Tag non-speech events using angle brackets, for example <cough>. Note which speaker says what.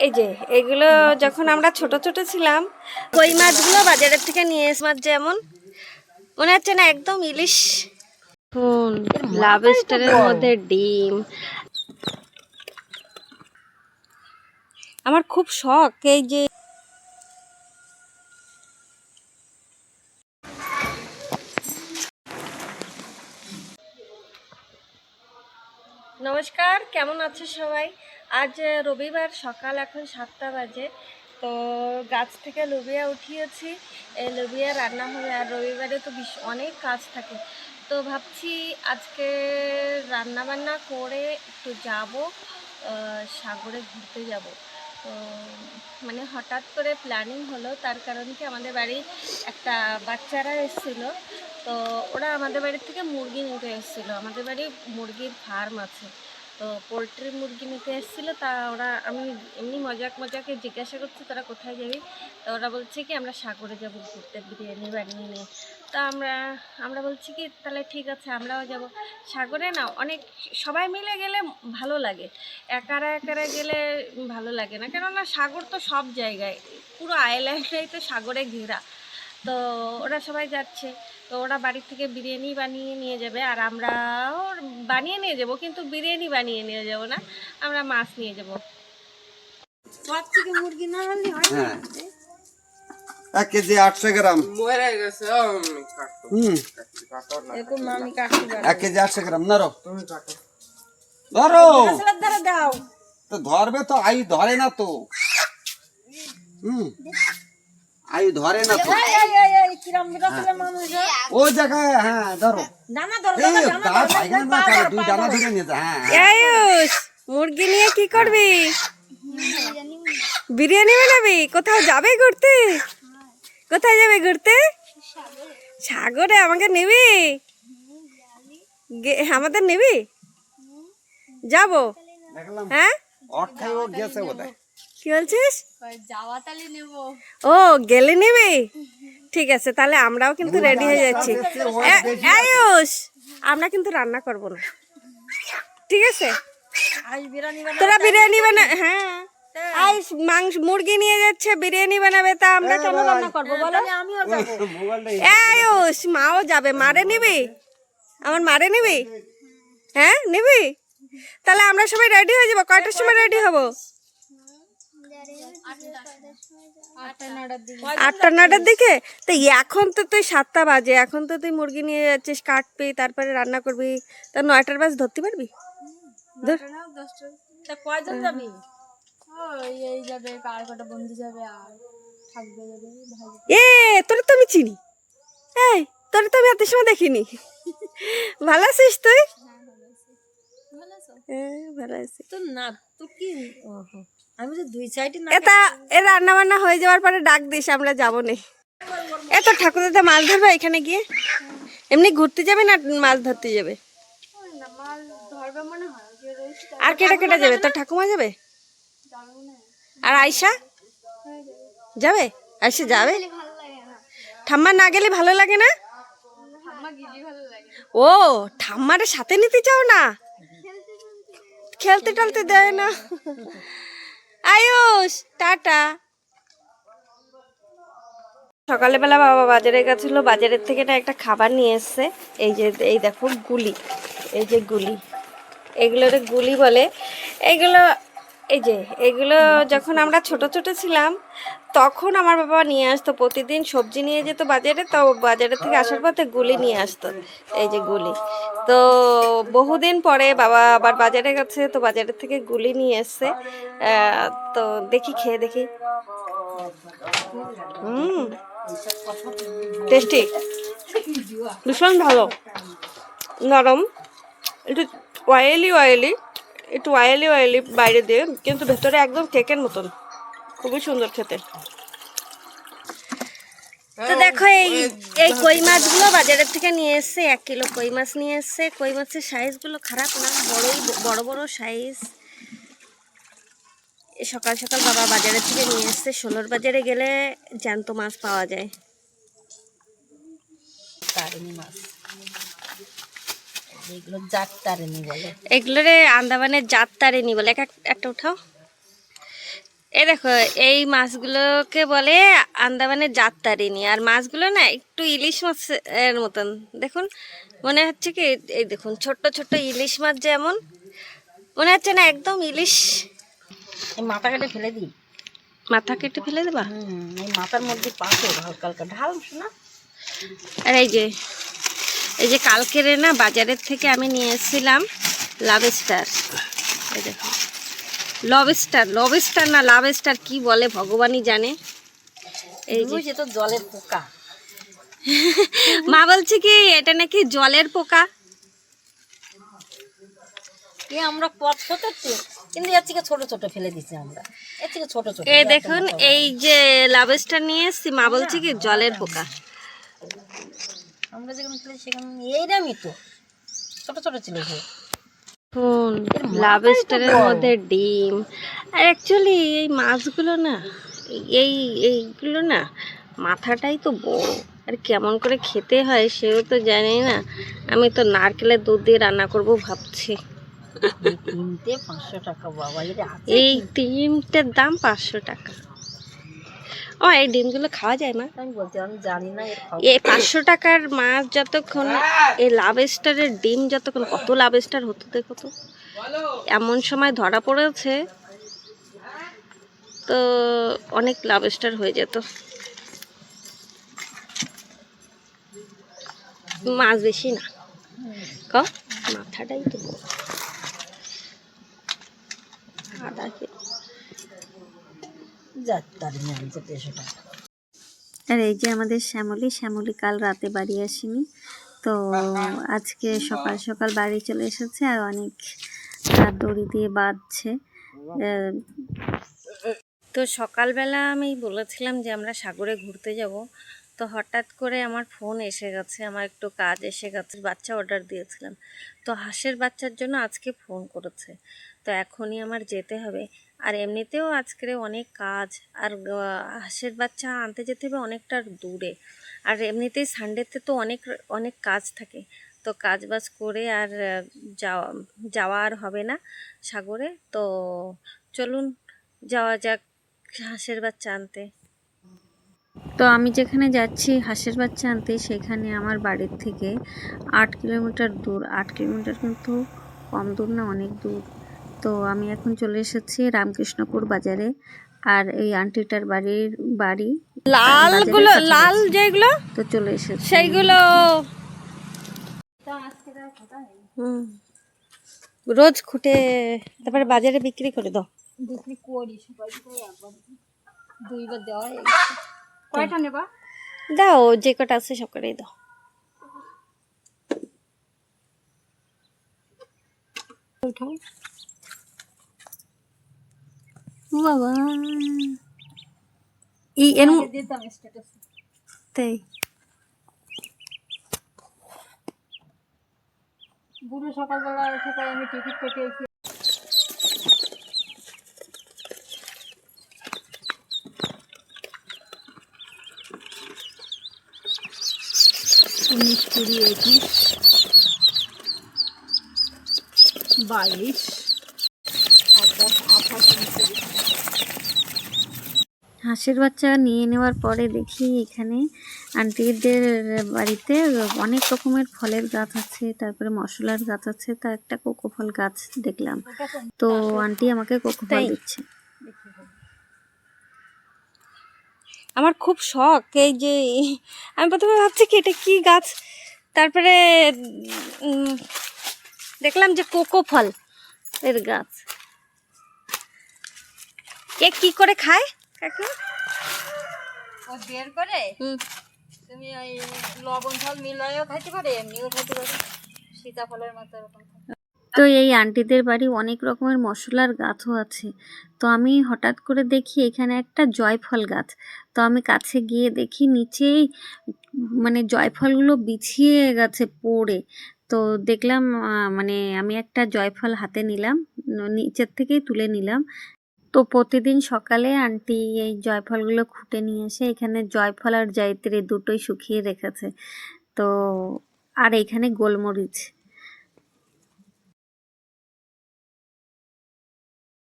Speaker 1: এই যে এগুলো যখন আমরা ছোট ছোট ছিলাম কই মাছগুলো বাজারের থেকে নিয়ে এস মাছ যেমন মনে হচ্ছে না একদম ইলিশ। হুম লাভ স্টারের মধ্যে ডিম। আমার খুব শখ এই যে নমস্কার কেমন আছো সবাই? আজ রবিবার সকাল এখন সাতটা বাজে। তো গাছ থেকে লুবিয়া উঠিয়েছি। এই লুবিয়া রান্না হবে আর রবিবারে তো বিশ, অনেক কাজ থাকে। তো ভাবছি আজকে রান্না বান্না করে একটু যাব সাগরে ঘুরতে যাব। তো মানে হঠাৎ করে প্ল্যানিং হলো, তার কারণ কি আমাদের বাড়ি একটা বাচ্চারা এসেছিল। তো ওরা আমাদের বাড়ি থেকে মুরগি নিতে এসেছিল। আমাদের বাড়ি মুরগির ফার্ম আছে। তো পোলট্রি মুরগি নিতে এসেছিল, তা ওরা, আমি এমনি মজাক মজাকে জিজ্ঞাসা করছি, তোরা কোথায় যাবি? তা ওরা বলছে কি, আমরা সাগরে যাব ঘুরতে, বিরিয়ানি বানিয়ে নিয়ে। তা আমরা আমরা বলছি কি, তাহলে ঠিক আছে, আমরাও যাব। সাগরে না, অনেক, সবাই মিলে গেলে ভালো লাগে। একারা একারা গেলে ভালো লাগে না, কেননা সাগর তো সব জায়গায়, পুরো আইল্যান্ডটাই তো সাগরে ঘেরা। তো ওরা সবাই যাচ্ছে। তো ওরা বাড়ি থেকে বিরিয়ানি বানিয়ে নিয়ে যাবে আর আমরাও বানিয়ে নিয়ে যাব কিন্তু বিরিয়ানি বানিয়ে নিয়ে যাব না আমরা মাছ নিয়ে যাব।
Speaker 2: হ্যাঁ এক কেজি আটশো গ্রাম। হুম। এক কেজি আটশো গ্রাম ধরো ধরো
Speaker 1: দাও।
Speaker 2: তো ধরবে তো আই ধরে না তো। হুম। আই ধরে না তো। ও জায়গায় হ্যাঁ ধরো। দুই ডানা ধরে নিয়ে হ্যাঁ
Speaker 1: আয়ুষ মুরগি নিয়ে কি করবি? বিরিয়ানি বানাবি? কোথাও যাবে ঘুরতে? কোথায় যাবে ঘুরতে? সাগরে আমাকে নিবি? গে- আমাদের নিবি? যাব?
Speaker 2: দেখলাম।
Speaker 1: হ্যাঁ?
Speaker 2: অর্থায় গেছে বোধহয়।
Speaker 1: কি বলছিস? ও গেলে নিবি? ঠিক আছে তাহলে আমরাও কিন্তু রেডি হয়ে যাচ্ছি। আয়ুষ আমরা কিন্তু রান্না করব না। ঠিক আছে? তোরা বিরিয়ানি বানা হ্যাঁ। আয়ুষ মাংস মুরগি নিয়ে যাচ্ছে বিরিয়ানি বানাবে তা আমরা কেন রান্না করব বলো? <laughs>
Speaker 2: মোবাইলটা
Speaker 1: এ আয়ুষ মাও যাবে মারে নিবি? আমার মারে নিবি? হ্যাঁ নিবি? তাহলে আমরা সবাই রেডি হয়ে যাব? কয়টার সময় রেডি হব? আটটা নটার দিকে? তো এখন তো তুই সাতটা বাজে এখন তো তুই মুরগি নিয়ে যাচ্ছিস কাটবি তারপরে রান্না করবি। তা নয়টার বাজ ধরতে পারবি? ধর।
Speaker 3: কয়জন যাবি? এই যাবে কার কটা বন্ধু যাবে আর থাকবে
Speaker 1: এ তোর তো আমি চিনি। এই তোর তো আমি এত সময় দেখিনি। ভালো আছিস তুই?
Speaker 3: ভালো
Speaker 1: হ্যাঁ আছি।
Speaker 3: তো না তো কি? আমি তো দুই সাইডে না
Speaker 1: এটা এ রান্না বান্না হয়ে যাওয়ার পরে ডাক দিস আমরা যাব নে। এ তো ঠাকুর দাদা মাছ ধরবে এখানে গিয়ে? এমনি ঘুরতে যাবে না মাছ ধরতে যাবে?
Speaker 3: মনে হয়
Speaker 1: আর কেটা কেটা যাবে? তোর ঠাকুমা যাবে? আর আয়সা যাবে? আয়সা যাবে? ঠাম্মা না গেলে ভালো লাগে না? ও ঠাম্মারে সাথে নিতে চাও না? খেলতে টলতে দেয় না। আয়ুষ টাটা। সকালবেলা বাবা বাজারে গেছিল বাজারের থেকে না একটা খাবার নিয়ে এসছে। এই যে, এই দেখো গুলি, এই যে গুলি। এগুলোর গুলি বলে, এগুলো, এই যে, এগুলো যখন আমরা ছোট ছোট ছিলাম তখন আমার বাবা নিয়ে আসতো, প্রতিদিন সবজি নিয়ে যেত বাজারে, তো বাজারের থেকে আসার পথে গুলি নিয়ে আসতো, এই যে গুলি। তো বহুদিন পরে বাবা আবার বাজারে গেছে, তো বাজারের থেকে গুলি নিয়ে এসছে তো দেখি, খেয়ে দেখি। হুম টেস্টি ভীষণ ভালো। নরম। একটু অয়েলি অয়েলি একটু অয়েলি অয়েলি বাইরে দিয়ে, কিন্তু ভেতরে একদম কেকের মতন। খুবই সুন্দর খেতে। তো দেখো এই এই কই মাছগুলো বাজারের থেকে নিয়ে এসছে এক কিলো কই মাছ নিয়ে এসছে। কই মাছের সাইজগুলো খারাপ না বড়ই বড় বড় সাইজ। সকাল সকাল বাবা বাজারের থেকে নিয়ে এসছে। ষোলোর বাজারে গেলে জ্যান্ত মাছ পাওয়া যায়।
Speaker 3: মাছ। এগুলো জাত তারিনি বলে।
Speaker 1: এগুলোরে আন্দামানের জাত তারেনি বলে। এক এক- একটা উঠাও। এই দেখো এই মাছগুলোকে বলে আন্দামানের জাততারিনি আর মাছগুলো না একটু ইলিশ মাছ এর মতন। দেখুন মনে হচ্ছে কি এই দেখুন ছোট্ট ছোট্ট ইলিশ মাছ যেমন মনে হচ্ছে না একদম ইলিশ।
Speaker 4: মাথা কেটে ফেলে দিই।
Speaker 1: মাথা কেটে ফেলে দেবা?
Speaker 4: এই মাথার মধ্যে পাথর হালকা হালকা। ঢাল না
Speaker 1: আর এই যে এই যে কালকের না বাজারের থেকে আমি নিয়ে এসেছিলাম লাভস্টার। এই দেখো লবস্টার লবস্টার না লাভস্টার কি বলে ভগবানই জানে। এই যে
Speaker 4: তো জলের পোকা।
Speaker 1: মা বলছে কি এটা নাকি জলের পোকা।
Speaker 4: এ আমরা পথ কিন্তু এর থেকে ছোট ছোট ফেলে আমরা। এর থেকে ছোট ছোট
Speaker 1: এই দেখুন এই যে লাভস্টার নিয়ে এসছি মা বলছে কি জলের পোকা।
Speaker 4: আমরা যেখানে ফেলে সেখানে এইরকমই তো। ছোট ছোট ছিল
Speaker 1: দেখুন লাভস্টারের মধ্যে ডিম। আর অ্যাকচুয়ালি এই মাছগুলো না এই এইগুলো না মাথাটাই তো বড়। আর কেমন করে খেতে হয় সেও তো জানি না। আমি তো নারকেলের দুধ দিয়ে রান্না করব ভাবছি।
Speaker 4: এই
Speaker 1: ডিমটার দাম পাঁচশো টাকা। ও এই ডিমগুলো খাওয়া যায় মা।
Speaker 4: আমি বলতে আমি জানি না
Speaker 1: এই পাঁচশো টাকার মাছ যতক্ষণ এই লাভস্টারের ডিম যতক্ষণ কত লাভস্টার হতো দেখো তো। এমন সময় ধরা পড়েছে তো অনেক লাভস্টার হয়ে যেত। মাছ বেশি না। ক মাথাটাই তো বড়। আধা কিলো
Speaker 4: যাক তার নিয়ে আনছে দেড়শো টাকা
Speaker 5: আর এই যে আমাদের শ্যামলী শ্যামলী কাল রাতে বাড়ি আসেনি তো আজকে সকাল সকাল বাড়ি চলে এসেছে আর অনেক দড়ি দিয়ে বাঁধছে। আহ,
Speaker 1: তো সকালবেলা আমি বলেছিলাম যে আমরা সাগরে ঘুরতে যাব তো হঠাৎ করে আমার ফোন এসে গেছে, আমার একটু কাজ এসে গেছে, বাচ্চা অর্ডার দিয়েছিলাম। তো হাঁসের বাচ্চার জন্য আজকে ফোন করেছে। তো এখনই আমার যেতে হবে। আর এমনিতেও আজকের অনেক কাজ, আর হাঁসের বাচ্চা আনতে যেতে হবে অনেকটা দূরে। আর এমনিতেই সানডেতে তো অনেক অনেক কাজ থাকে। তো কাজ বাজ করে আর যাওয়া যাওয়া আর হবে না সাগরে। তো চলুন, যাওয়া যাক হাঁসের বাচ্চা আনতে।
Speaker 5: তো আমি যেখানে যাচ্ছি হাঁসের বাচ্চা আনতে সেখানে আমার বাড়ির থেকে আট কিলোমিটার দূর। আট কিলোমিটার কিন্তু কম দূর না অনেক দূর। তো আমি এখন চলে এসেছি রামকৃষ্ণপুর বাজারে। আর এই আন্টিটার বাড়ির বাড়ি
Speaker 1: লালগুলো লাল যেগুলো?
Speaker 5: তো চলে এসেছি।
Speaker 1: সেইগুলো। রোজ খুঁটে তারপরে বাজারে বিক্রি করে দাও।
Speaker 3: বিক্রি করি একবার। দুইবার দেওয়া হয়ে গেছে। কয়টা নেবা?
Speaker 1: দাও যে কটা আছে সব কটাই দাও।
Speaker 5: উঠাও। বাবা। এই এর তাই।
Speaker 3: বুড়ো সকালবেলা উঠে আমি টিকিট কেটে উনিশ কুড়ি একুশ বাইশ আঠাশ আঠাশ উনত্রিশ
Speaker 5: হাঁসের বাচ্চা নিয়ে নেওয়ার পরে দেখি এখানে আন্টিদের বাড়িতে অনেক রকমের ফলের গাছ আছে তারপরে মশলার গাছ আছে তা একটা কোকো ফল গাছ দেখলাম। তো আন্টি আমাকে কোকো ফল দিচ্ছে।
Speaker 1: আমার খুব শখ এই যে আমি প্রথমে ভাবছি কি এটা কি গাছ? তারপরে দেখলাম যে কোকো ফল এর গাছ। কে কি করে খায়? কাকু?
Speaker 3: ও বের করে? তুমি ওই লবণ ফল মিলাইও খাইতে পারে এমনিও খাইতে পারে। সীতাফলের মতো এরকম।
Speaker 5: তো এই আন্টিদের বাড়ি অনেক রকমের মশলার গাছও আছে। তো আমি হঠাৎ করে দেখি এখানে একটা জয়ফল গাছ। তো আমি কাছে গিয়ে দেখি নিচেই মানে জয়ফলগুলো বিছিয়ে গেছে পড়ে। তো দেখলাম মানে আমি একটা জয়ফল হাতে নিলাম নিচের থেকেই তুলে নিলাম। তো প্রতিদিন সকালে আন্টি এই জয়ফলগুলো খুঁটে নিয়ে এসে এখানে জয়ফল আর জয়ত্রী দুটোই শুকিয়ে রেখেছে। তো, আর এখানে গোলমরিচ।